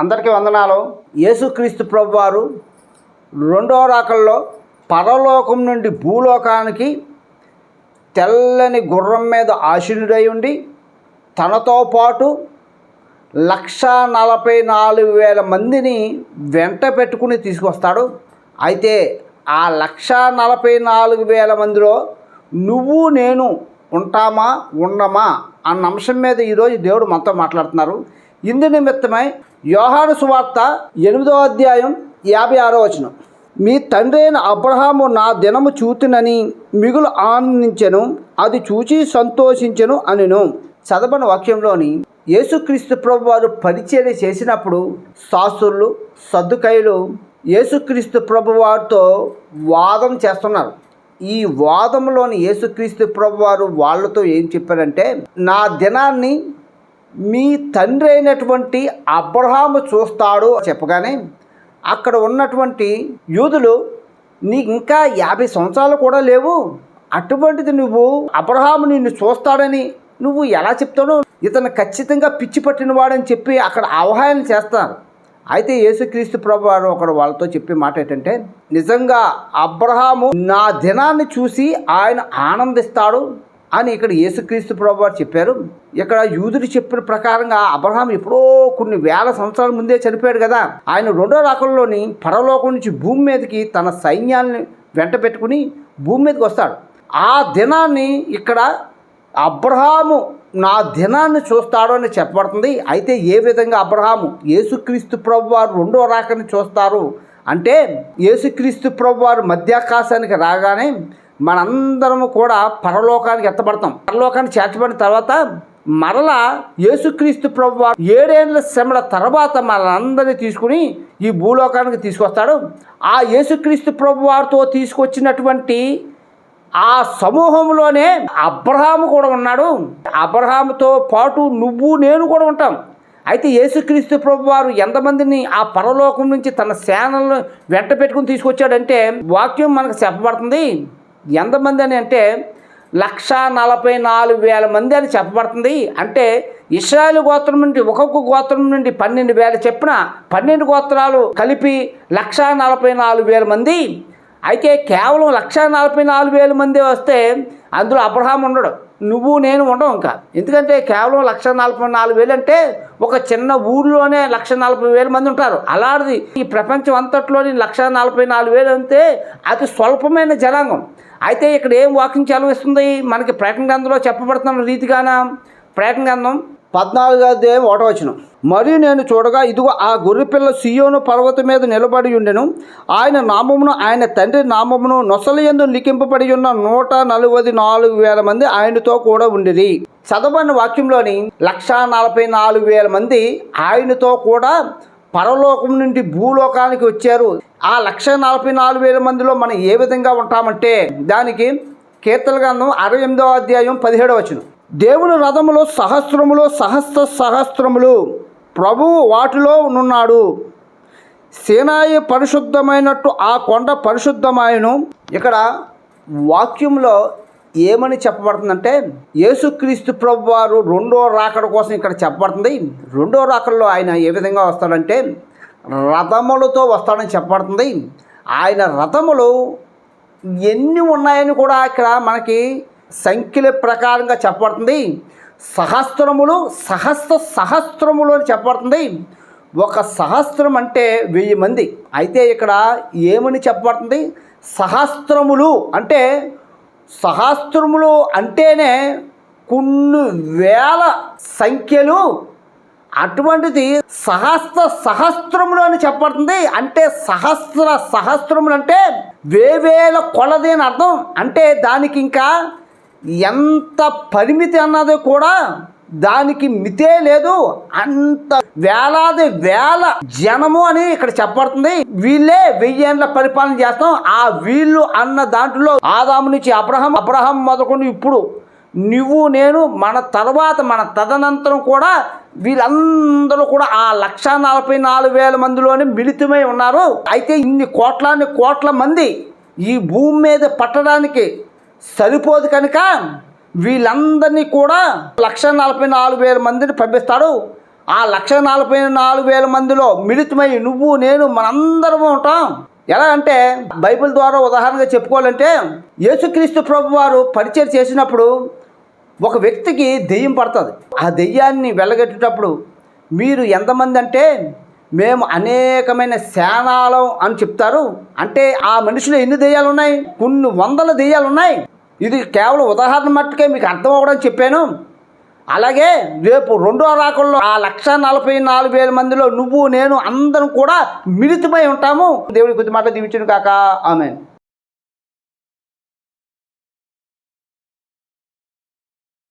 అందరికీ వందనాలు. యేసుక్రీస్తు ప్రభు వారు రెండో రాకల్లో పరలోకం నుండి భూలోకానికి తెల్లని గుర్రం మీద ఆశీనుడై ఉండి తనతో పాటు లక్ష నలభై నాలుగు వేల మందిని వెంట పెట్టుకుని తీసుకొస్తాడు. అయితే ఆ లక్ష నలభై నాలుగు వేల మందిలో నువ్వు నేను ఉంటామా ఉండమా అన్న అంశం మీద ఈరోజు దేవుడు మనతో మాట్లాడుతున్నారు. ఇందు నిమిత్తమై యోహాను సువార్త ఎనిమిదో అధ్యాయం యాభై ఆరో వచనం. మీ తండ్రి అయిన అబ్రహాము నా దినము చూతునని మిగులు ఆనందించెను అది చూచి సంతోషించెను అనిను. చదవని వాక్యంలోని యేసుక్రీస్తు ప్రభు వారు పరిచర్య చేసినప్పుడు శాస్త్రులు సర్దుకైలు యేసుక్రీస్తు ప్రభు వారితో వాదం చేస్తున్నారు. ఈ వాదంలోని యేసుక్రీస్తు ప్రభు వారు వాళ్ళతో ఏం చెప్పారంటే నా దినాన్ని మీ తండ్రి అయినటువంటి అబ్రహాము చూస్తాడు చెప్పగానే అక్కడ ఉన్నటువంటి యూదులు నీకు ఇంకా యాభై సంవత్సరాలు కూడా లేవు. అటువంటిది నువ్వు అబ్రహాము నిన్ను చూస్తాడని నువ్వు ఎలా చెప్తానో ఇతను ఖచ్చితంగా పిచ్చి పట్టినవాడని చెప్పి అక్కడ అవహాయం చేస్తారు. అయితే యేసుక్రీస్తు ప్రభు వారు ఒకడు వాళ్ళతో చెప్పే మాట ఏంటంటే నిజంగా అబ్రహాము నా దినాన్ని చూసి ఆయన ఆనందిస్తాడు. అని ఇక్కడ యేసుక్రీస్తు ప్రభు వారు చెప్పారు. ఇక్కడ యూదుడు చెప్పిన ప్రకారంగా అబ్రహాం ఎప్పుడో కొన్ని వేల సంవత్సరాల ముందే చనిపోయాడు కదా. ఆయన రెండో రాకల్లోని పరలోకం నుంచి భూమి మీదకి తన సైన్యాన్ని వెంట పెట్టుకుని భూమి మీదకి వస్తాడు. ఆ దినాన్ని ఇక్కడ అబ్రహాము నా దినాన్ని చూస్తాడు అని చెప్పబడుతుంది. అయితే ఏ విధంగా అబ్రహాము యేసుక్రీస్తు ప్రభు వారు రెండో రాకని చూస్తారు అంటే యేసుక్రీస్తు ప్రభు వారు మధ్యాకాశానికి రాగానే మనందరము కూడా పరలోకానికి ఎత్తబడతాం. పరలోకానికి చేర్చబడిన తర్వాత మరలా యేసుక్రీస్తు ప్రభు ఏడేళ్ళ శ్రమల తర్వాత మనందరినీ తీసుకుని ఈ భూలోకానికి తీసుకొస్తాడు. ఆ యేసుక్రీస్తు ప్రభు వారితో తీసుకొచ్చినటువంటి ఆ సమూహంలోనే అబ్రహాము కూడా ఉన్నాడు. అబ్రహాముతో పాటు నువ్వు నేను కూడా ఉంటాం. అయితే యేసుక్రీస్తు ప్రభు వారు ఎంతమందిని ఆ పరలోకం నుంచి తన సేనలను వెంట పెట్టుకుని తీసుకొచ్చాడంటే వాక్యం మనకు చెప్పబడుతుంది. ఎంతమంది అని అంటే లక్ష నలభై నాలుగు వేల మంది అని చెప్పబడుతుంది. అంటే ఇస్రాయల్ గోత్రం నుండి ఒక్కొక్క గోత్రం నుండి పన్నెండు వేల చెప్పిన పన్నెండు గోత్రాలు కలిపి లక్ష నలభై నాలుగు వేల మంది. అయితే కేవలం లక్ష నలభై నాలుగు వేల మంది వస్తే అందులో అబ్రహాం ఉండడు. నువ్వు నేను ఉండవు ఇంకా. ఎందుకంటే కేవలం లక్ష నలభై నాలుగు వేలు అంటే ఒక చిన్న ఊర్లోనే లక్ష నలభై వేల మంది ఉంటారు. అలాంటిది ఈ ప్రపంచం అంతట్లోని లక్ష నలభై నాలుగు వేలు అంటే అతి స్వల్పమైన జనాంగం. అయితే ఇక్కడ ఏం వాకింగ్ చలవిస్తుంది? మనకి ప్రకటన గ్రంథంలో చెప్పబడుతున్న రీతిగాన? ప్రకటన గ్రంథం పద్నాలుగో అధ్యాయం ఒకటో మరియు నేను చూడగా ఇదిగో ఆ గొర్రెపిల్ల సియోను పర్వతం మీద నిలబడి ఉండెను. ఆయన నామమును ఆయన తండ్రి నామమును నొసలి లిఖింపబడి ఉన్న నూట నలభై నాలుగు వేల మంది ఆయనతో కూడా ఉండిరి. చదవని వాక్యంలోని లక్షా నలభై నాలుగు వేల మంది ఆయనతో కూడా పరలోకం నుండి భూలోకానికి వచ్చారు. ఆ లక్ష నలభై నాలుగు వేల మందిలో మనం ఏ విధంగా ఉంటామంటే దానికి కీర్తల గ్రంథం అరవై ఎనిమిదో అధ్యాయం పదిహేడవ వచనం. దేవుని రథములో సహస్రములు సహస్ర సహస్రములు. ప్రభువు వాటిలో నున్నాడు. సేనాయి పరిశుద్ధమైనట్టు ఆ కొండ పరిశుద్ధమాయను. ఇక్కడ వాక్యంలో ఏమని చెప్పబడుతుందంటే యేసుక్రీస్తు ప్రభు వారు రెండో రాకడ కోసం ఇక్కడ చెప్పబడుతుంది. రెండో రాకడలో ఆయన ఏ విధంగా వస్తాడంటే రథములతో వస్తాడని చెప్పబడుతుంది. ఆయన రథములు ఎన్ని ఉన్నాయని కూడా ఇక్కడ మనకి సంఖ్యల ప్రకారంగా చెప్పబడుతుంది. సహస్రములు సహస్ర సహస్రములు అని చెప్పబడుతుంది. ఒక సహస్రం అంటే వెయ్యి మంది. అయితే ఇక్కడ ఏమని చెప్పబడుతుంది? సహస్రములు అంటే సహస్రములు అంటేనే కొన్ని వేల సంఖ్యలు. అటువంటిది సహస్ర సహస్రములు అని చెప్పబడుతుంది. అంటే సహస్ర సహస్రములు అంటే వేవేల కొలది అని అర్థం. అంటే దానికి ఇంకా ఎంత పరిమితి అన్నది కూడా దానికి మితే లేదు. అంత వేలాది వేల జనము అని ఇక్కడ చెప్పబడుతుంది. వీళ్ళే వెయ్యేండ్ల పరిపాలన చేస్తాం. ఆ వీళ్ళు అన్న దాంట్లో ఆదాము నుంచి అబ్రహం అబ్రహం మొదలుకొని ఇప్పుడు నువ్వు నేను మన తర్వాత మన తదనంతరం కూడా వీళ్ళందరూ కూడా ఆ లక్ష నలభై నాలుగు వేల మందిలోనే మిళితమై ఉన్నారు. అయితే ఇన్ని కోట్లాని కోట్ల మంది ఈ భూమి మీద పట్టడానికి సరిపోదు కనుక వీళ్ళందరినీ కూడా లక్ష నలభై నాలుగు వేల మందిని పంపిస్తాడు. ఆ లక్ష నలభై నాలుగు వేల మందిలో మిళితమై నువ్వు నేను మనందరం ఉంటాం. ఎలా అంటే బైబిల్ ద్వారా ఉదాహరణగా చెప్పుకోవాలంటే యేసుక్రీస్తు ప్రభు వారు పరిచయం చేసినప్పుడు ఒక వ్యక్తికి దెయ్యం పడుతుంది. ఆ దెయ్యాన్ని వెళ్ళగట్టేటప్పుడు మీరు ఎంతమంది అంటే మేము అనేకమైన శానాలం అని చెప్తారు. అంటే ఆ మనిషిలో ఎన్ని దెయ్యాలు ఉన్నాయి కొన్ని వందల దెయ్యాలు ఉన్నాయి ఇది కేవలం ఉదాహరణ మట్టుకే మీకు అర్థం అవ్వడం చెప్పాను. అలాగే రేపు రెండో రాకల్లో ఆ లక్ష నలభై నాలుగు వేల మందిలో నువ్వు నేను అందరం కూడా మిళితమై ఉంటాము. దేవుడి కొద్ది మాట దీవించను కాక ఆమెను.